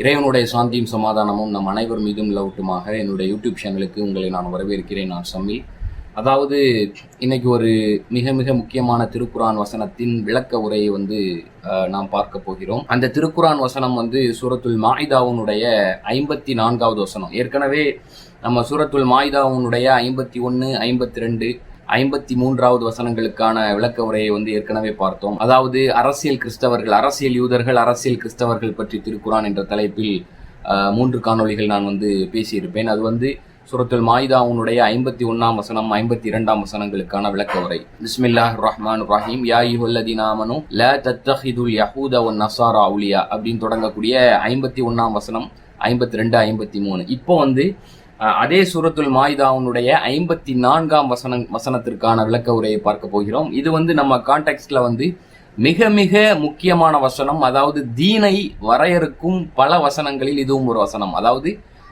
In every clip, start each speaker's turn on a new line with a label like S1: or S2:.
S1: இறைவனுடைய சாந்தியும் சமாதானமும் நம் அனைவர் மீதும் லவுட்டுமாக என்னுடைய யூடியூப் சேனலுக்கு உங்களை நான் வரவேற்கிறேன். நான் சம்மில். அதாவது இன்னைக்கு ஒரு மிக மிக முக்கியமான திருக்குரான் வசனத்தின் விளக்க உரையை வந்து நாம் பார்க்க போகிறோம். அந்த திருக்குரான் வசனம் வந்து சூரத்துல் மாயிதாவுனுடைய ஐம்பத்தி நான்காவது வசனம். ஏற்கனவே நம்ம சூரத்துல் மாயிதாவுனுடைய ஐம்பத்தி ஒன்று ஐம்பத்தி ரெண்டு ஐம்பத்தி மூன்றாவது வசனங்களுக்கான விளக்க உரையை வந்து ஏற்கனவே பார்த்தோம். அதாவது அரசியல் கிறிஸ்தவர்கள் அரசியல் யூதர்கள் அரசியல் கிறிஸ்தவர்கள் பற்றி திருக்குறான் என்ற தலைப்பில் மூன்று காணொளிகள் நான் வந்து பேசியிருப்பேன். அது வந்து சூரத்துல் மாயிதாவுனுடைய ஐம்பத்தி ஒன்னாம் வசனம் ஐம்பத்தி இரண்டாம் வசனங்களுக்கான விளக்க உரை. பிஸ்மில்லாஹ் ரஹ்மான் ரஹீம் யா யுஹல்லதீனாமனு ல தத்தஹிதுல் யஹூத ஒன் நசாரா அவுலியா அப்படின்னு தொடங்கக்கூடிய ஐம்பத்தி ஒன்னாம் வசனம் ஐம்பத்தி ரெண்டு ஐம்பத்தி மூணு. இப்போ வந்து அதே சூரத்துல் மாயுதாவுனுடைய ஐம்பத்தி நான்காம் வசனம் வசனத்திற்கான விளக்க உரையை பார்க்க போகிறோம். இது வந்து நம்ம கான்டெக்ட்ல வந்து மிக மிக முக்கியமான வசனம். அதாவது தீனை வரையறுக்கும் பல வசனங்களில் இதுவும் ஒரு வசனம். அதாவது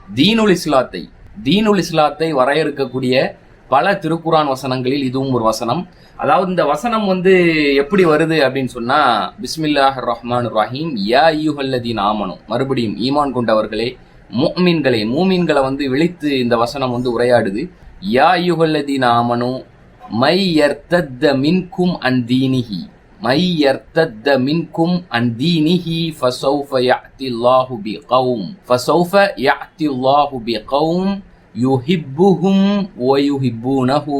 S1: தீனுல் இஸ்லாத்தை தீனுல் இஸ்லாத்தை வரையறுக்கக்கூடிய பல திருக்குரான் வசனங்களில் இதுவும் ஒரு வசனம். அதாவது இந்த வசனம் வந்து எப்படி வருது அப்படின்னு சொன்னா பிஸ்மில்லாஹ் ரஹ்மான் ரஹீம் யா யூஹல்லதீன் ஆமனும் மறுபடியும் ஈமான் கொண்டவர்களே மோமீன்களை மூமீன்களை வந்து விழித்து இந்த வசனம் வந்து உரையாடுது. யா யுகல்லதி நாமனு மை யர்த்தத்த மின்கும் அன் தீனிஹி. மை யர்த்தத்த மின்கும் அன் தீனிஹி ஃபசௌஃப யஅத்தில்லாஹு பி கவும் ஃபசௌஃப யஅத்தில்லாஹு பி கௌம் யுஹிப்புஹும் வ யுஹிப்பூனஹு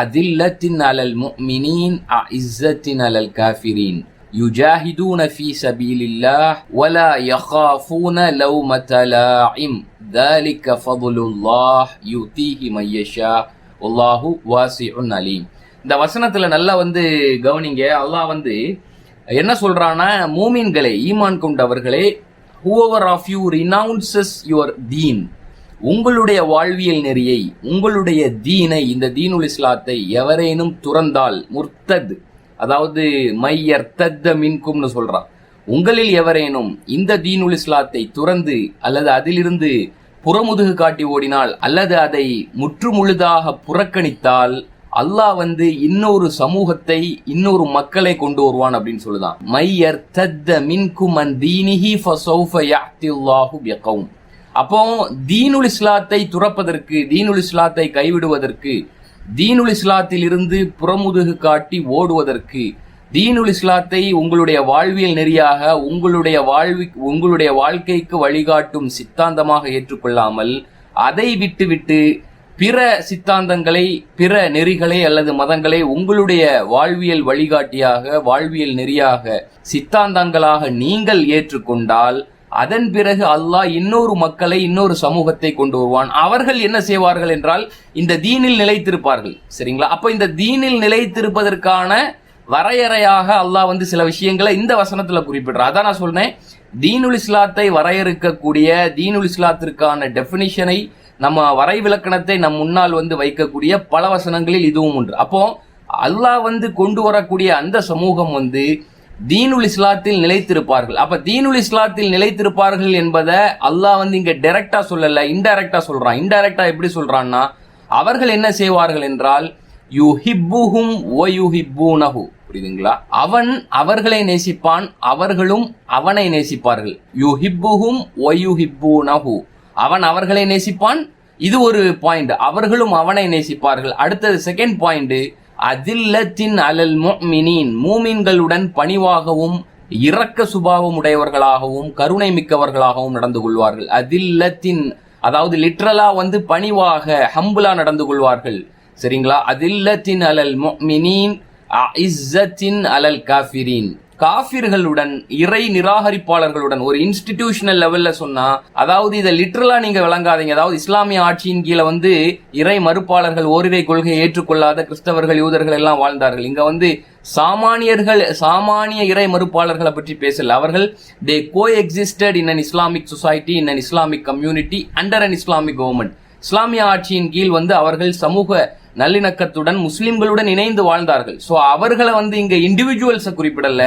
S1: அதில்லத்தின் அலல் முமினின் அ இஸ்ஸத்தின் அலல் காஃபிரீன். يجاهدون في سبيل الله ولا يخافون لومة لاعم ذلك فضل الله يؤتيه من يشاء والله واسع عليم இந்த வசனத்துல நல்லா வந்து கவனிங்க அல்லாஹ் வந்து என்ன சொல்றான்னா மூமின்களே ஈமான் கொண்டவர்களே whoever of you renounces your deen உங்களுடைய வாழ்வியல் நெறியை உங்களுடைய தீனை இந்த தீனுல் இஸ்லாத்தை எவரேனும் துறந்தால் முர்த்தத் அதாவது மையர் தத்த மின்கும்னு சொல்றான். உங்களில் எவரேனும் இந்த தீனுல் இஸ்லாத்தை துறந்து அல்லது அதிலிருந்து புறமுதுகு காட்டி ஓடினால் அல்லது அதை முற்றுமுழுதாக புறக்கணித்தால் அல்லாஹ் வந்து இன்னொரு சமூகத்தை இன்னொரு மக்களை கொண்டு வருவான் அப்படின்னு சொல்லுதான். மையர் தத்த மின்கும் தீனிஹி ஃபசௌஃப யஅத்தில்லாஹு பிகௌம் அப்போ தீனுல் இஸ்லாத்தை துறப்பதற்கு தீனுல் இஸ்லாத்தை கைவிடுவதற்கு தீனுல் இஸ்லாத்தில் இருந்து புறமுதுகு காட்டி ஓடுவதற்கு. தீனுல் இஸ்லாத்தை உங்களுடைய வாழ்வியல் நெறியாக உங்களுடைய வாழ்வி உங்களுடைய வாழ்க்கைக்கு வழிகாட்டும் சித்தாந்தமாக ஏற்றுக்கொள்ளாமல் அதை விட்டுவிட்டு பிற சித்தாந்தங்களை பிற நெறிகளை அல்லது மதங்களை உங்களுடைய வாழ்வியல் வழிகாட்டியாக வாழ்வியல் நெறியாக சித்தாந்தங்களாக நீங்கள் ஏற்றுக்கொண்டால் அதன் பிறகு அல்லாஹ் இன்னொரு மக்களை இன்னொரு சமூகத்தை கொண்டு வருவான். அவர்கள் என்ன செய்வார்கள் என்றால் இந்த தீனில் நிலைத்திருப்பார்கள். சரிங்களா? அப்ப இந்த தீனில் நிலைத்திருப்பதற்கான வரையறையாக அல்லாஹ் வந்து சில விஷயங்களை இந்த வசனத்துல குறிப்பிடுறான். அதான் நான் சொன்னேன் தீனுல் இஸ்லாத்தை வரையறுக்கக்கூடிய தீனுல் இஸ்லாத்திற்கான டெபினிஷனை நம்ம வரைவிலக்கணத்தை நம் முன்னால் வந்து வைக்கக்கூடிய பல வசனங்களில் இதுவும் உண்டு. அப்போ அல்லாஹ் வந்து கொண்டு வரக்கூடிய அந்த சமூகம் வந்து தீனுல் இஸ்லாத்தில் நிலைத்திருப்பார்கள். அப்ப தீனுல் இஸ்லாத்தில் நிலைத்திருப்பார்கள் என்பதை அல்லாஹ் வந்து இங்க டைரக்டா சொல்லல இன்டைரக்டா சொல்றான். இன்டைரக்டா எப்படி சொல்றான்னா அவர்கள் என்ன செய்வார்கள் என்றால் யுஹிப்புஹும் ஓ புரியுதுங்களா? அவன் அவர்களை நேசிப்பான் அவர்களும் அவனை நேசிப்பார்கள். யுஹிப்புஹும் ஓ அவன் அவர்களை நேசிப்பான் இது ஒரு பாயிண்ட் அவர்களும் அவனை நேசிப்பார்கள். அடுத்தது செகண்ட் பாயிண்ட் அதில்லத்தின் அலல் முஃமினீன் மூமின்களுடன் பணிவாகவும் இரக்க சுபாவம் உடையவர்களாகவும் கருணை மிக்கவர்களாகவும் நடந்து கொள்வார்கள். அதில்லத்தின் அதாவது லிட்ரலா வந்து பணிவாக ஹம்புலா நடந்து கொள்வார்கள். சரிங்களா? அதில்லத்தின் அலல் முஃமினீன் இஸ்ஸத்தின் அலல் காஃபிரின். காஃபிர்களுடன் இறை நிராகரிப்பாளர்களுடன் ஒரு இன்ஸ்டிடியூஷனல் லெவல்ல சொன்னா அதாவது இதை லிட்ரலா நீங்க விளங்காதீங்க. அதாவது இஸ்லாமிய ஆட்சியின் கீழே வந்து இறை மறுப்பாளர்கள் ஓரிரை கொள்கையை ஏற்றுக்கொள்ளாத கிறிஸ்தவர்கள் யூதர்கள் எல்லாம் வாழ்ந்தார்கள். இங்க வந்து சாமானியர்கள் சாமானிய இறை மறுப்பாளர்களை பற்றி பேசல. அவர்கள் they coexisted in an Islamic society in an Islamic community under an Islamic government இஸ்லாமிய ஆட்சியின் கீழ் வந்து அவர்கள் சமூக நல்லிணக்கத்துடன் முஸ்லிம்களுடன் இணைந்து வாழ்ந்தார்கள். ஸோ அவர்களை வந்து இங்க இண்டிவிஜுவல்ஸை குறிப்பிடல.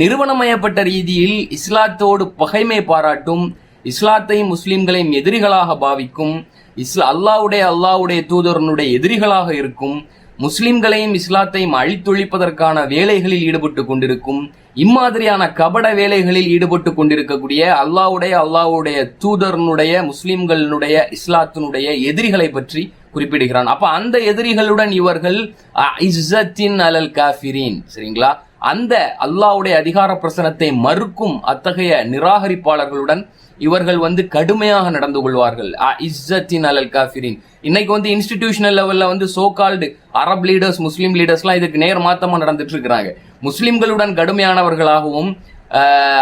S1: நிறுவனமயப்பட்ட ரீதியில் இஸ்லாத்தோடு பகைமை பாராட்டும் இஸ்லாத்தையும் முஸ்லிம்களையும் எதிரிகளாக பாவிக்கும் இஸ்லா அல்லாவுடைய அல்லாவுடைய தூதரனுடைய எதிரிகளாக இருக்கும் முஸ்லிம்களையும் இஸ்லாத்தையும் அழித்தொழிப்பதற்கான வேலைகளில் ஈடுபட்டு கொண்டிருக்கும் இம்மாதிரியான கபட வேலைகளில் ஈடுபட்டு கொண்டிருக்கக்கூடிய அல்லாவுடைய அல்லாவுடைய தூதரனுடைய முஸ்லிம்களுடைய இஸ்லாத்தினுடைய எதிரிகளை பற்றி குறிப்பிடுகிறான். அப்ப அந்த எதிரிகளுடன் இவர்கள் இஸ்ஸத்தின் அலல் காஃபிரீன் சரிங்களா? அந்த அல்லாவுடைய அதிகார பிரசனத்தை மறுக்கும் அத்தகைய நிராகரிப்பாளர்களுடன் இவர்கள் வந்து கடுமையாக நடந்து கொள்வார்கள். இஸ்ஸத்தின் அலல் காஃபிரின். இன்னைக்கு வந்து இன்ஸ்டிடியூஷனல் லெவல்ல வந்து so called Arab leaders Muslim லீடர்ஸ்லாம் இதுக்கு நேர் மாத்தமா நடந்துட்டு இருக்கிறாங்க. முஸ்லிம்களுடன் கடுமையானவர்களாகவும்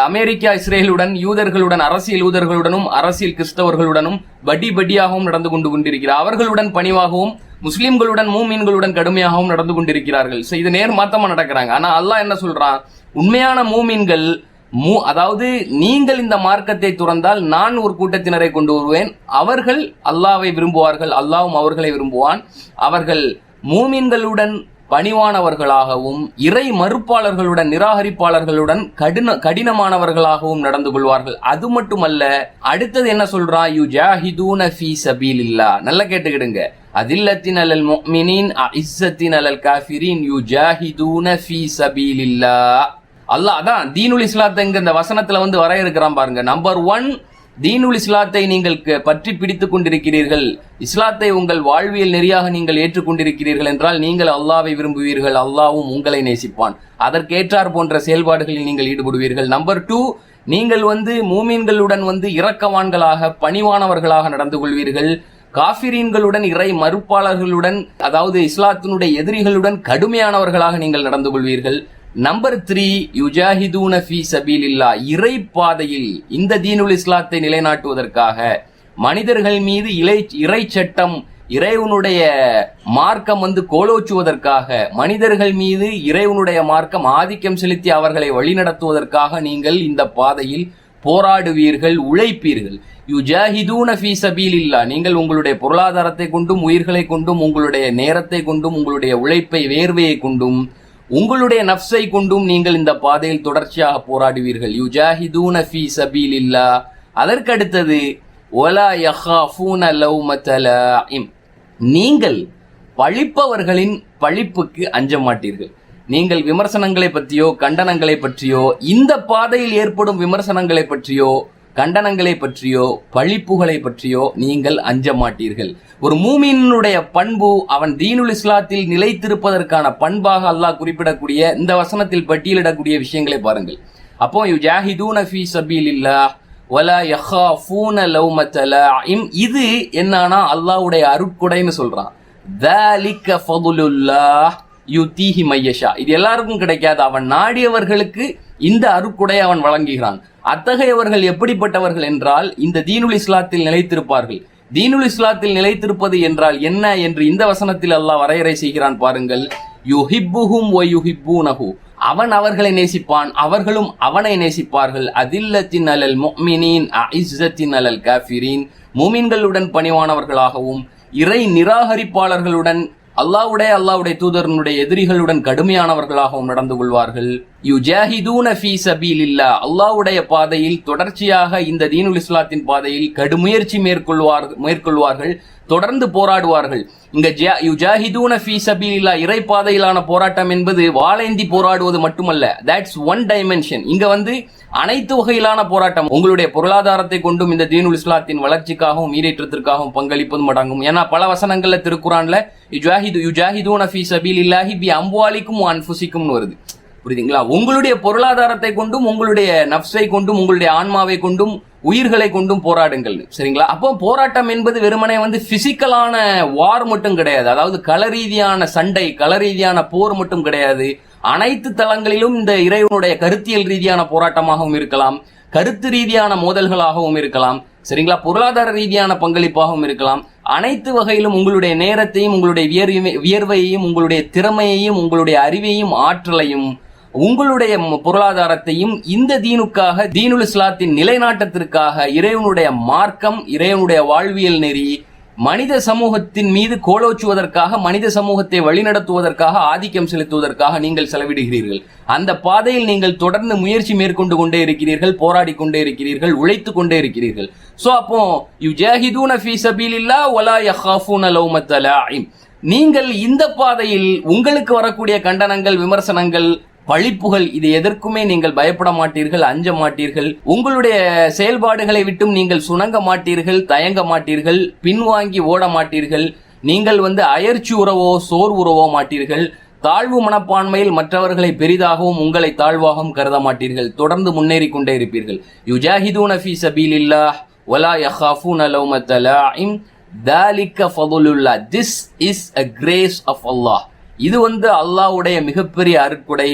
S1: அமெரிக்கா இஸ்ரேலுடன் யூதர்களுடன் அரசியல் யூதர்களுடனும் அரசியல் கிறிஸ்தவர்களுடனும் படி படியாகவும் நடந்து கொண்டு கொண்டிருக்கிறார். அவர்களுடன் பணிவாகவும் முஸ்லிம்களுடன் மூமீன்களுடன் கடுமையாகவும் நடந்து கொண்டிருக்கிறார்கள். ஸோ இது நேர் மாத்தமா நடக்கிறாங்க. ஆனா அல்லாஹ் என்ன சொல்றான்? உண்மையான மூமீன்கள் மூ அதாவது நீங்கள் இந்த மார்க்கத்தை துறந்தால் நான் ஒரு கூட்டத்தினரை கொண்டு வருவேன். அவர்கள் அல்லாவை விரும்புவார்கள் அல்லாவும் அவர்களை விரும்புவான். அவர்கள் மூமின்களுடன் பணிவானவர்களாகவும் இறை மறுப்பாளர்களுடன் நிராகரிப்பாளர்களுடன் கடின கடினமானவர்களாகவும் நடந்து கொள்வார்கள். அது மட்டுமல்ல அடுத்தது என்ன சொல்றா? யூ ஜாஹிதூன ஃபீ சபீலில்லா. நல்லா கேட்டுக்கிடுங்க. அதில்லத்தின் அலல் மொமினின் இஸ்ஸத்தின் அலல் காஃபிரின் யூ ஜாஹிதூன ஃபீ சபீலில்லா. அல்லாஹ் அதான் தீனுல் இஸ்லாத்தை இந்த வசனத்துல வந்து வரையறுக்கிறான் பாருங்க. நம்பர் ஒன் தீனுல் இஸ்லாத்தை நீங்கள் பற்றி பிடித்துக் கொண்டிருக்கிறீர்கள். இஸ்லாத்தை உங்கள் வாழ்வியல் நெறியாக நீங்கள் ஏற்றுக்கொண்டிருக்கிறீர்கள் என்றால் நீங்கள் அல்லாவை விரும்புவீர்கள். அல்லாவும் உங்களை நேசிப்பான். அதற்கேற்றார் போன்ற செயல்பாடுகளில் நீங்கள் ஈடுபடுவீர்கள். நம்பர் டூ நீங்கள் வந்து மூமீன்களுடன் வந்து இரக்கவான்களாக பணிவானவர்களாக நடந்து கொள்வீர்கள். காபிரீன்களுடன் இறை மறுப்பாளர்களுடன் அதாவது இஸ்லாத்தினுடைய எதிரிகளுடன் கடுமையானவர்களாக நீங்கள் நடந்து கொள்வீர்கள். நம்பர் த்ரீ யுஜாஹிதூன ஃபி சபீலில்லா இறை பாதையில் இந்த தீனுல் இஸ்லாத்தை நிலைநாட்டுவதற்காக மனிதர்கள் மீது இலை இறை சட்டம் இறைவனுடைய மார்க்கம் வந்து கோலோச்சுவதற்காக மனிதர்கள் மீது இறைவனுடைய மார்க்கம் ஆதிக்கம் செலுத்தி அவர்களை வழிநடத்துவதற்காக நீங்கள் இந்த பாதையில் போராடுவீர்கள் உழைப்பீர்கள். யுஜாஹிதூன ஃபி சபீலில்லா நீங்கள் உங்களுடைய பொருளாதாரத்தை கொண்டும் உயிர்களை கொண்டும் உங்களுடைய நேரத்தை கொண்டும் உங்களுடைய உழைப்பை வேர்வையை கொண்டும் உங்களுடைய நப்சை கொண்டும் நீங்கள் இந்த பாதையில் தொடர்ச்சியாக போராடுவீர்கள். யுஜாஹிதூன ஃபி சபீலில்லா. அதற்கடுத்தது ஒலா யஹாஃபூன லவ்மத்தலாஇம் நீங்கள் பழிப்பவர்களின் பழிப்புக்கு அஞ்ச மாட்டீர்கள் நீங்கள் விமர்சனங்களை பற்றியோ கண்டனங்களை பற்றியோ இந்த பாதையில் ஏற்படும் விமர்சனங்களை பற்றியோ கண்டனங்களை பற்றியோ பழிப்புகளை பற்றியோ நீங்கள் அஞ்ச மாட்டீர்கள். ஒரு மூமினுடைய பண்பு அவன் தீனுல் இஸ்லாத்தில் நிலைத்திருப்பதற்கான பண்பாக அல்லாஹ் குறிப்பிடக்கூடிய இந்த வசனத்தில் பட்டியலிடக்கூடிய விஷயங்களை பாருங்கள். அப்போ யூ ஜாஹிதூன ஃபீ சபீலில்லா வலா யஹாஃபூன லவ்மத்த லாஇம். இது என்னன்னா அல்லாஹ்வுடைய அருட்கொடைன்னு சொல்றான். தாலிக்க ஃபதுலுல்லாஹ். யுதீஹி மையஷா. இது எல்லாருக்கும் கிடைக்காது. அவன் நாடியவர்களுக்கு இந்த அருக்குடை அவன் வழங்குகிறான். அத்தகையவர்கள் எப்படிப்பட்டவர்கள் என்றால் இந்த தீனுல் இஸ்லாத்தில் நிலைத்திருப்பார்கள். தீனுல் இஸ்லாத்தில் நிலைத்திருப்பது என்றால் என்ன என்று இந்த வசனத்தில் அல்லாஹ் வரையறை செய்கிறான் பாருங்கள். யுஹிப்புஹும் ஒ யுஹிப்பூனஹு. அவன் அவர்களை நேசிப்பான். அவர்களும் அவனை நேசிப்பார்கள். அதில்லத்தின் அலல் முஃமினீன் அஇஸ்ஸத்தின் அலல் காஃபிரீன். மூமின்களுடன் பணிவானவர்களாகவும் இறை நிராகரிப்பாளர்களுடன் அல்லாவுடைய அல்லாவுடைய தூதரனுடைய எதிரிகளுடன் கடுமையானவர்களாகவும் நடந்து கொள்வார்கள். யூ ஜாஹிதூன ஃபீ சபீலில்லா அல்லாவுடைய பாதையில் தொடர்ச்சியாக இந்த தீனுல் இஸ்லாத்தின் பாதையில் கடுமுயற்சி மேற்கொள்வார் மேற்கொள்வார்கள் தொடர்ந்து போராடுவார்கள். இங்க யூ ஜாஹிதூன ஃபீ சபீலில்லா இறை பாதையிலான போராட்டம் என்பது வாழேந்தி போராடுவது மட்டுமல்ல. தட்ஸ் ஒன் டைமென்ஷன் இங்க வந்து அனைத்து வகையிலான போராட்டம். உங்களுடைய பொருளாதாரத்தை கொண்டும் இந்த தீனுல் இஸ்லாத்தின் வளர்ச்சிக்காகவும் ஈரேற்றத்திற்காகவும் பங்களிப்பதும் அடங்கும். ஏன்னா பல வசனங்கள்ல திருக்குறான்ல யுஜாஹிது யுஜாஹிதூன சபீல் இல்லாஹி பி அம்புவாலிக்கும் அன்புசிக்கும்னு வருது. புரியுதுங்களா? உங்களுடைய பொருளாதாரத்தை கொண்டும் உங்களுடைய நப்சை கொண்டும் உங்களுடைய ஆன்மாவை கொண்டும் உயிர்களை கொண்டும் போராடுங்கள் சரிங்களா? அப்போ போராட்டம் என்பது வெறுமனே வந்து பிசிக்கலான வார் மட்டும் கிடையாது. அதாவது கள ரீதியான சண்டை கள ரீதியான போர் மட்டும் கிடையாது. அனைத்து தளங்களிலும் இந்த இறைவனுடைய கருத்தியல் ரீதியான போராட்டமாகவும் இருக்கலாம் கருத்து ரீதியான மோதல்களாகவும் இருக்கலாம் சரிங்களா? பொருளாதார ரீதியான பங்களிப்பாகவும் இருக்கலாம். அனைத்து வகையிலும் உங்களுடைய நேரத்தையும் உங்களுடைய வியர்வை வியர்வையையும் உங்களுடைய திறமையையும் உங்களுடைய அறிவையும் ஆற்றலையும் உங்களுடைய பொருளாதாரத்தையும் இந்த தீனுக்காக தீனுல் இஸ்லாத்தின் நிலைநாட்டத்திற்காக இறைவனுடைய மார்க்கம் இறைவனுடைய வாழ்வியல் நெறி மனித சமூகத்தின் மீது கோலோச்சுவதற்காக மனித சமூகத்தை வழிநடத்துவதற்காக ஆதிக்கம் செலுத்துவதற்காக நீங்கள் செலவிடுகிறீர்கள். அந்த பாதையில் நீங்கள் தொடர்ந்து முயற்சி மேற்கொண்டு கொண்டே இருக்கிறீர்கள் போராடி கொண்டே இருக்கிறீர்கள் உழைத்து கொண்டே இருக்கிறீர்கள். ஸோ அப்போ யு ஜஹிதூன ஃபீ சபீலில்லா வலா யஹாஃபூன நீங்கள் இந்த பாதையில் உங்களுக்கு வரக்கூடிய கண்டனங்கள் விமர்சனங்கள் பழிப்புகள் இது எதற்குமே நீங்கள் பயப்பட மாட்டீர்கள் அஞ்ச மாட்டீர்கள். உங்களுடைய செயல்பாடுகளை விட்டும் நீங்கள் சுணங்க மாட்டீர்கள் தயங்க மாட்டீர்கள் பின்வாங்கி ஓட மாட்டீர்கள். நீங்கள் வந்து அயர்ச்சி உறவோ சோர் உறவோ மாட்டீர்கள். தாழ்வு மனப்பான்மையில் மற்றவர்களை பெரிதாகவும் உங்களை தாழ்வாகவும் கருத மாட்டீர்கள். தொடர்ந்து முன்னேறி கொண்டே இருப்பீர்கள். யுஜாஹிதூன ஃபீ சபீலில்லாஹ் வலா யஹாஃபூன லௌமத்த லாஇம் தாலிக்க ஃபதுலுல்லா this is a grace of Allah இது வந்து அல்லாஹ்வுடைய மிகப்பெரிய அருட்கொடை.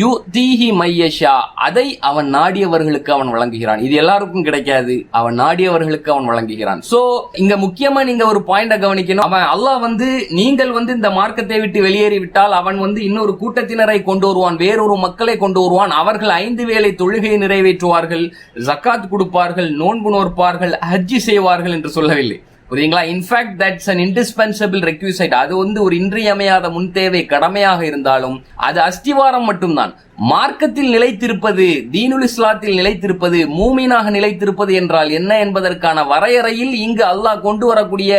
S1: யு தீஹி மையஷா. அதை அவன் நாடியவர்களுக்கு அவன் வழங்குகிறான். இது எல்லாருக்கும் கிடைக்காது. அவன் நாடியவர்களுக்கு அவன் வழங்குகிறான். சோ இங்க முக்கியமா நீங்க ஒரு பாயிண்ட கவனிக்கணும். அவன் அல்லாஹ் வந்து நீங்கள் வந்து இந்த மார்க்கத்தை விட்டு வெளியேறி விட்டால் அவன் வந்து இன்னொரு கூட்டத்தினரை கொண்டு வருவான் வேறொரு மக்களை கொண்டு வருவான். அவர்கள் ஐந்து வேளை தொழுகையை நிறைவேற்றுவார்கள் ஜக்காத் கொடுப்பார்கள் நோன்பு நோற்பார்கள் ஹஜ்ஜி செய்வார்கள் என்று சொல்லவில்லை. புரியுங்களா in fact that's an indispensable requisite அது வந்து ஒரு இன்றியமையாத முன் தேவை கடமையாக இருந்தாலும் அது அஸ்திவாரம் மட்டும்தான். மார்க்கத்தில் நிலைத்திருப்பது தீனுல் இஸ்லாத்தில் நிலைத்திருப்பது மூமீனாக நிலைத்திருப்பது என்றால் என்ன என்பதற்கான வரையறையில் இங்கு அல்லாஹ் கொண்டு வரக்கூடிய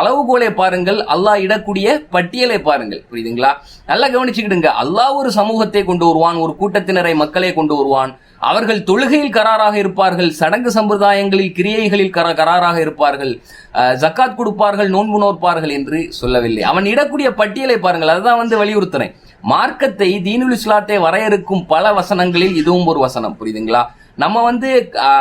S1: அளவுகோலை பாருங்கள் அல்லாஹ் இடக்கூடிய பட்டியலை பாருங்கள். புரியுதுங்களா? நல்லா கவனிச்சுக்கிடுங்க. அல்லாஹ் ஒரு சமூகத்தை கொண்டு வருவான் ஒரு கூட்டத்தினரை மக்களை கொண்டு வருவான். அவர்கள் தொழுகையில் கராராக இருப்பார்கள் சடங்கு சம்பிரதாயங்களில் கிரியைகளில் கர கராராக இருப்பார்கள். ஜக்காத் கொடுப்பார்கள் நோன்பு நோற்பார்கள் என்று சொல்லவில்லை. அவன் இடக்கூடிய பட்டியலை பாருங்கள் அதுதான் வந்து வலியுறுத்துறேன். மார்க்கத்தை தீனுல் இஸ்லாத்தை வரையறுக்கும் பல வசனங்களில் இதுவும் ஒரு வசனம் புரியுதுங்களா? நம்ம வந்து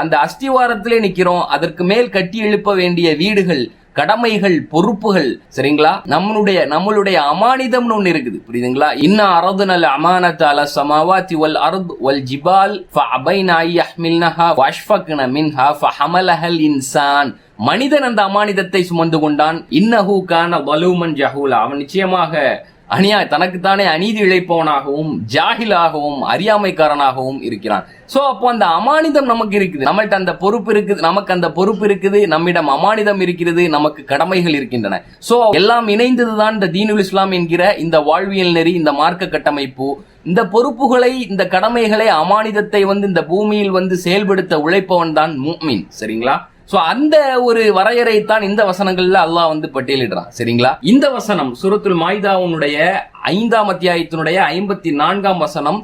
S1: அந்த அஸ்திவாரத்திலே நிற்கிறோம் அதற்கு மேல் கட்டி எழுப்ப வேண்டிய வீடுகள் கடமைகள் பொறுப்புகள் சரிங்களா? நம்மளுடைய நம்மளுடைய அமானிதம்னு ஒண்ணு இருக்குது. புரியுதுங்களா? இன்ன அரதுனல் அமானத் அல சமாவாத்தி வல் அர்த் வல் ஜிபால் ஃபஅபைன ஐ யஹ்மில்னஹா வஷ்ஃபக்ன மின்ஹா ஃபஹமலஹல் இன்சான். மனிதன் அந்த அமானிதத்தை சுமந்து கொண்டான். இன்னஹு கான வலூமன் ஜஹூலா. அவன் நிச்சயமாக அநியா தனக்குத்தானே அநீதி இழைப்பவனாகவும் ஜாகிலாகவும் அறியாமைக்காரனாகவும் இருக்கிறான். சோ அப்போ அந்த அமானிதம் நமக்கு இருக்குது. நம்மள்ட்ட அந்த பொறுப்பு இருக்குது நமக்கு அந்த பொறுப்பு இருக்குது நம்மிடம் அமானிதம் இருக்கிறது நமக்கு கடமைகள் இருக்கின்றன. சோ எல்லாம் இணைந்ததுதான் இந்த தீனுல் இஸ்லாம் என்கிற இந்த வாழ்வியல் நெறி இந்த மார்க்க கட்டமைப்பு. இந்த பொறுப்புகளை இந்த கடமைகளை அமானிதத்தை வந்து இந்த பூமியில் வந்து செயல்படுத்த உழைப்பவன் தான் முஃமின் சரிங்களா? சோ அந்த ஒரு வரையறை தான் இந்த வசனங்கள்ல அல்லாஹ் வந்து பட்டியலிடுறான். சரிங்களா? இந்த வசனம் சுரத்துல் மாய்தாவுனுடைய ஐந்தாம் அத்தியாயத்தினுடைய ஐம்பத்தி நான்காம் வசனம்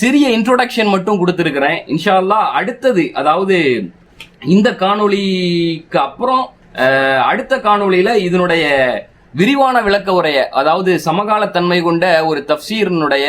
S1: சிறிய இன்ட்ரோடக்ஷன் மட்டும் கொடுத்துருக்கிறேன். இன்ஷா அல்லாஹ் அடுத்தது அதாவது இந்த காணொளிக்கு அப்புறம் அடுத்த காணொளியில இதனுடைய விரிவான விளக்க உரைய அதாவது சமகால தன்மை கொண்ட ஒரு தப்சீரனுடைய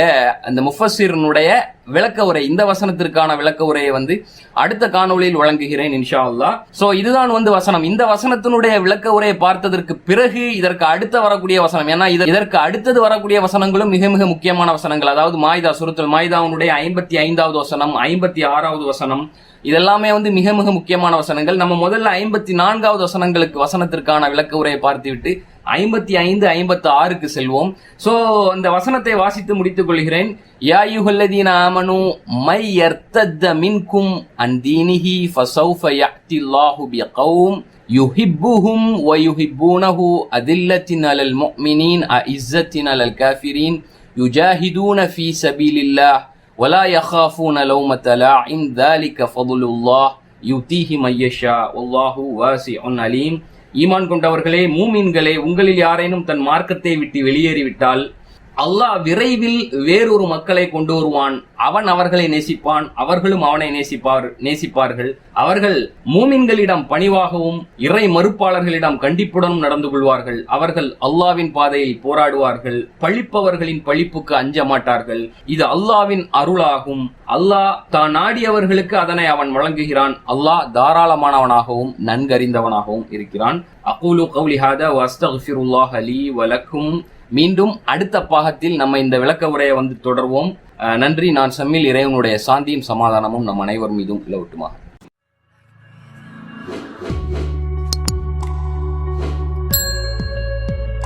S1: அந்த முஃபசீரனுடைய விளக்க உரை இந்த வசனத்திற்கான விளக்க உரையை வந்து அடுத்த காணொளியில் வழங்குகிறேன் இன்ஷா அல்லா சோ இதுதான் வந்து வசனம். இந்த வசனத்தினுடைய விளக்க உரையை பார்த்ததற்கு பிறகு இதற்கு அடுத்த வரக்கூடிய வசனம். ஏன்னா இதற்கு அடுத்தது வரக்கூடிய வசனங்களும் மிக மிக முக்கியமான வசனங்கள். அதாவது மாய்தா சுருத்தல் மாய்தாவுடைய ஐம்பத்தி ஐந்தாவது வசனம் ஐம்பத்தி ஆறாவது வசனம். இதெல்லாமே வந்து மிக மிக முக்கியமான வசனங்கள். நம்ம முதல்ல ஐம்பத்தி நான்காவது வசனங்களுக்கு வசனத்திற்கான விளக்க உரையை பார்த்துவிட்டு ஐம்பத்தி ஐந்து ஐம்பத்தி ஆறுக்கு செல்வோம் சோ அந்த வசனத்தை வாசித்து முடித்துக் கொள்கிறேன் யாயுஹல்லதீன ஆமனு மை யர்த்தத்த மின்கும் அன் தீனிஹி ஃபசௌஃப யஅதி அல்லாஹு பிகௌம் யுஹிப்புஹும் வ யுஹிப்பூனஹு அதில்லத்தின் அலல் முஃமினீன் அஇஸ்ஸத்தின் அலல் காஃபிரீன் யுஜாஹிதூன ஃபீ சபீலில்லாஹ் ولا يخافون لومة لاعم ذلك فضل الله يؤتيه من يشاء والله واسع عليم ஈமான் கொண்டவர்களே மூமீன்களே உங்களில் யாரேனும் தன் மார்க்கத்தை விட்டு வெளியேறிவிட்டால் அல்லாஹ் விரைவில் வேறொரு மக்களை கொண்டு வருவான். அவன் அவர்களை நேசிப்பான். அவர்களும் அவனை நேசிப்பார் நேசிப்பார்கள். அவர்கள் மூமின்களிடம் பணிவாகவும் இறை மறுப்பாளர்களிடம் கண்டிப்புடனும் நடந்து கொள்வார்கள். அவர்கள் அல்லாவின் பாதையில் போராடுவார்கள். பழிப்பவர்களின் பழிப்புக்கு அஞ்ச மாட்டார்கள். இது அல்லாவின் அருளாகும். அல்லாஹ் தான் நாடியவர்களுக்கு அதனை அவன் வழங்குகிறான். அல்லாஹ் தாராளமானவனாகவும் நன்கறிந்தவனாகவும் இருக்கிறான். அகூலு கௌலிஹாத ஹாதா அலி வலக்கும் மீண்டும் அடுத்த பாகத்தில் நம்ம இந்த விளக்க உரையை வந்து தொடர்வோம். நன்றி. நான் சம்மில் இறைவனுடைய சாந்தியும் சமாதானமும் நம் அனைவர் மீதும் இலவட்டுமாக